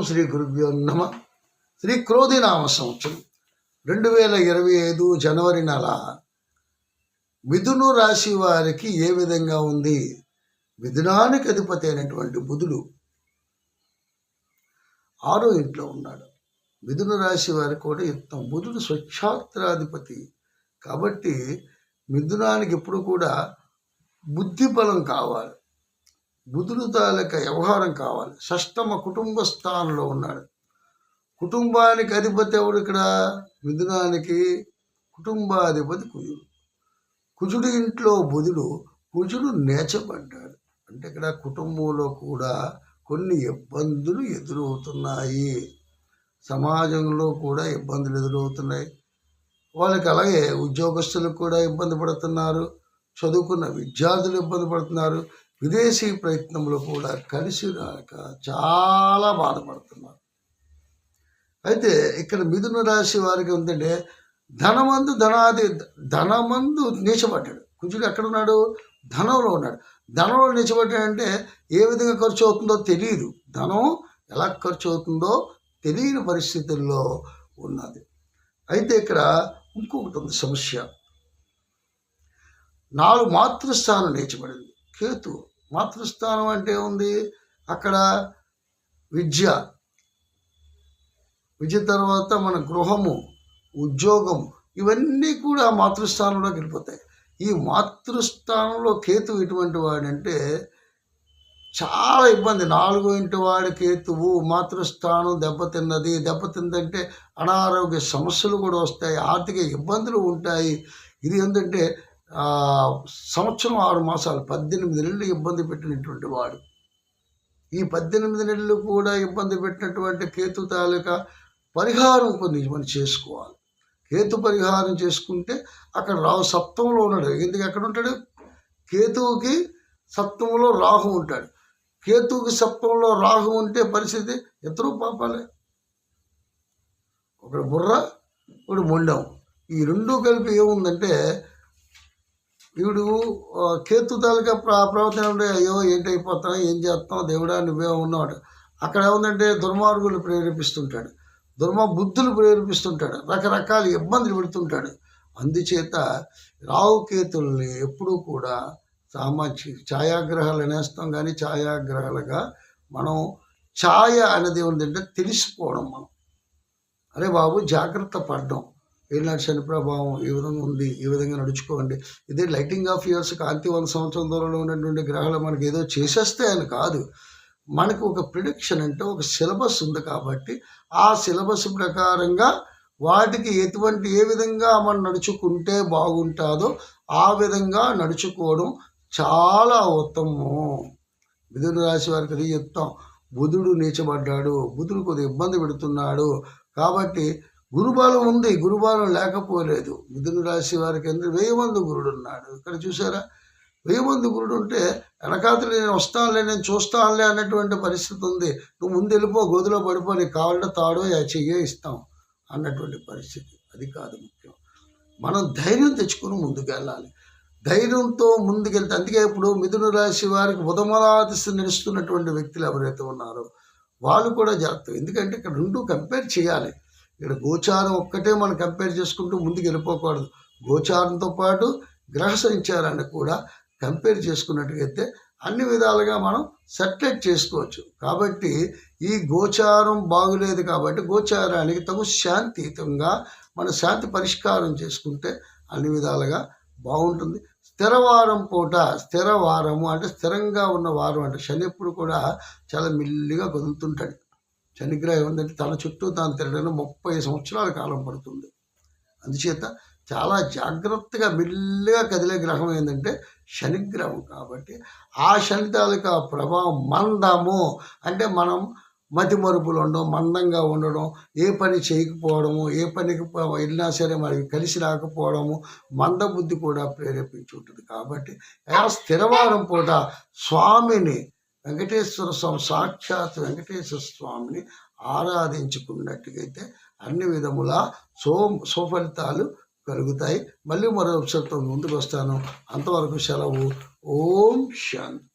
ఓం శ్రీ గురుభ్యో నమ. శ్రీ క్రోధినామ సంవత్సరం రెండు వేల ఇరవై ఐదు జనవరి నెల. మిథును రాశి వారికి ఏ విధంగా ఉంది? మిథునానికి అధిపతి అయినటువంటి బుధుడు ఆరో ఇంట్లో ఉన్నాడు. మిథున రాశి వారికి కూడా యుక్తం బుధుడు స్వచ్ఛాత్రాధిపతి. కాబట్టి మిథునానికి ఎప్పుడు కూడా బుద్ధి బలం కావాలి. బుధుడు తాలూక వ్యవహారం కావాలి. షష్టమ కుటుంబ స్థానంలో ఉన్నాడు. కుటుంబానికి అధిపతి ఎవడు ఇక్కడ? మిథునానికి కుటుంబాధిపతి కుజుడు. కుజుడు ఇంట్లో బుధుడు కుజుడు నేచబడ్డాడు అంటే ఇక్కడ కుటుంబంలో కూడా కొన్ని ఇబ్బందులు ఎదురవుతున్నాయి. సమాజంలో కూడా ఇబ్బందులు ఎదురవుతున్నాయి. వాళ్ళకి అలాగే ఉద్యోగస్తులకు కూడా ఇబ్బంది పడుతున్నారు. చదువుకున్న విద్యార్థులు ఇబ్బంది పడుతున్నారు. విదేశీ ప్రయత్నంలో కూడా కలిసి రాక చాలా బాధపడుతున్నారు. అయితే ఇక్కడ మిథున రాశి వారికి ఉందంటే ధనమందు ధనాది ధనమందు నీచబడ్డాడు. కుజుడు ఎక్కడున్నాడు ధనంలో ఉన్నాడు. ధనంలో నీచబడ్డాడంటే ఏ విధంగా ఖర్చు అవుతుందో తెలియదు ధనం ఎలా ఖర్చు అవుతుందో తెలియని పరిస్థితుల్లో ఉన్నది. అయితే ఇక్కడ ఇంకొకటి ఉంది సమస్య. నాలుగు మాతృస్థానం నేర్చబడింది కేతు మాతృస్థానం అంటే ఉంది అక్కడ విద్య. విద్య తర్వాత మన గృహము ఉద్యోగం ఇవన్నీ కూడా మాతృస్థానంలోకి వెళ్ళిపోతాయి. ఈ మాతృస్థానంలో కేతు ఎటువంటి వాడంటే చాలా ఇబ్బంది. నాలుగో ఇంటి వాడి కేతువు మాతృస్థానం దెబ్బతిన్నది దెబ్బతిందంటే అనారోగ్య సమస్యలు కూడా వస్తాయి ఆర్థిక ఇబ్బందులు ఉంటాయి. ఇది ఏంటంటే సంవత్సరం ఆరు మాసాలు పద్దెనిమిది నెలలు ఇబ్బంది పెట్టినటువంటి వాడు. ఈ పద్దెనిమిది నెలలు కూడా ఇబ్బంది పెట్టినటువంటి కేతు తాలూకా పరిహారం కొన్ని మనం చేసుకోవాలి. కేతు పరిహారం చేసుకుంటే అక్కడ రాహు సప్తంలో ఉన్నాడు. ఎందుకు ఎక్కడ ఉంటాడు? కేతువుకి సప్తంలో రాహు ఉంటాడు. కేతువుకి సప్తంలో రాహు ఉంటే పరిస్థితి ఇద్దరు పాపాలే. ఒకడు బుర్ర ఒకడు మొండం. ఈ రెండు కలిపి ఏముందంటే వీడు కేతు తాలూకా ప్రవర్తన అయ్యో ఏంటి అయిపోతాం ఏం చేస్తాం దేవుడా నువ్వే ఉన్నాడు. అక్కడ ఏముందంటే దుర్మార్గులు ప్రేరేపిస్తుంటాడు. దుర్మ బుద్ధులు ప్రేరేపిస్తుంటాడు. రకరకాల ఇబ్బందులు పెడుతుంటాడు. అందుచేత రావుకేతుల్ని ఎప్పుడూ కూడా సామాజిక ఛాయాగ్రహాలు అనేస్తాం కానీ ఛాయాగ్రహాలుగా మనం ఛాయ అనేది ఏంటంటే తెలిసిపోవడం మనం. అరే బాబు జాగ్రత్త పడ్డం. ఏనాడు శని ప్రభావం ఈ విధంగా ఉంది ఈ విధంగా నడుచుకోండి. ఇదే లైటింగ్ ఆఫ్ ఇయర్స్ కాంతి వంద సంవత్సరం దూరంలో ఉన్నటువంటి గ్రహాలు మనకి ఏదో చేసేస్తే అని కాదు. మనకు ఒక ప్రిడిక్షన్ అంటే ఒక సిలబస్ ఉంది కాబట్టి ఆ సిలబస్ ప్రకారంగా వాటికి ఎటువంటి ఏ విధంగా మనం నడుచుకుంటే బాగుంటుందో ఆ విధంగా నడుచుకోవడం చాలా ఉత్తమం మిథున రాశి వారికి అది చెప్తాం బుధుడు నీచబడ్డాడు. బుధుడు కొద్దిగా ఇబ్బంది పెడుతున్నాడు. కాబట్టి గురుబలం ఉంది గురుబలం లేకపోలేదు. మిథున రాశి వారికి అందరూ వెయ్యి మంది గురుడు ఉన్నాడు ఇక్కడ చూసారా? వెయ్యి మంది గురుడు ఉంటే వెనకాతలు నేను వస్తానులే నేను చూస్తానులే అన్నటువంటి పరిస్థితి ఉంది. నువ్వు ముందు వెళ్ళిపో గోధులో పడిపో నీకు కావాలంటే తాడో చెయ్యో ఇస్తాం అన్నటువంటి పరిస్థితి. అది కాదు ముఖ్యం. మనం ధైర్యం తెచ్చుకుని ముందుకు వెళ్ళాలి. ధైర్యంతో ముందుకెళ్తే అందుకే ఇప్పుడు మిథున రాశి వారికి ఉదమలాదిస్తూ నడుస్తున్నటువంటి వ్యక్తులు ఎవరైతే ఉన్నారో వాళ్ళు కూడా జాగ్రత్త. ఎందుకంటే ఇక్కడ రెండు కంపేర్ చేయాలి. ఇక్కడ గోచారం ఒక్కటే మనం కంపేర్ చేసుకుంటూ ముందుకు వెళ్ళిపోకూడదు. గోచారంతో పాటు గ్రహ సంచారాన్ని కూడా కంపేర్ చేసుకున్నట్టుగైతే అన్ని విధాలుగా మనం సెటిలైట్ చేసుకోవచ్చు. కాబట్టి ఈ గోచారం బాగులేదు కాబట్టి గోచారానికి తగు శాంతియుతంగా మన శాంతి పరిష్కారం చేసుకుంటే అన్ని విధాలుగా బాగుంటుంది. స్థిరవారం పూట స్థిరవారము అంటే స్థిరంగా ఉన్న వారం అంటే శని ఎప్పుడు కూడా చాలా మిల్లిగా కదులుతుంటాడు. శనిగ్రహం ఏంటంటే తన చుట్టూ తాను తిరగడానికి ముప్పై సంవత్సరాల కాలం పడుతుంది. అందుచేత చాలా జాగ్రత్తగా మెల్లిగా కదిలే గ్రహం ఏంటంటే శనిగ్రహం కాబట్టి ఆ శని తాలూకా ప్రభావం మందము. అంటే మనం మతి మరుపులు ఉండడం మందంగా ఉండడం ఏ పని చేయకపోవడము ఏ పనికి వెళ్ళినా సరే మనకి కలిసి రాకపోవడము మందబుద్ధి కూడా ప్రేరేపించి ఉంటుంది కాబట్టి ఆ స్థిరవారం పూట స్వామిని వెంకటేశ్వర స్వామి సాక్షాత్ వెంకటేశ్వర స్వామిని ఆరాధించుకున్నట్టుగైతే అన్ని విధముల సో సుఫలితాలు కలుగుతాయి. మళ్ళీ మరో అంశంతో ముందుకు వస్తాను అంతవరకు సెలవు. ఓం శాంతి.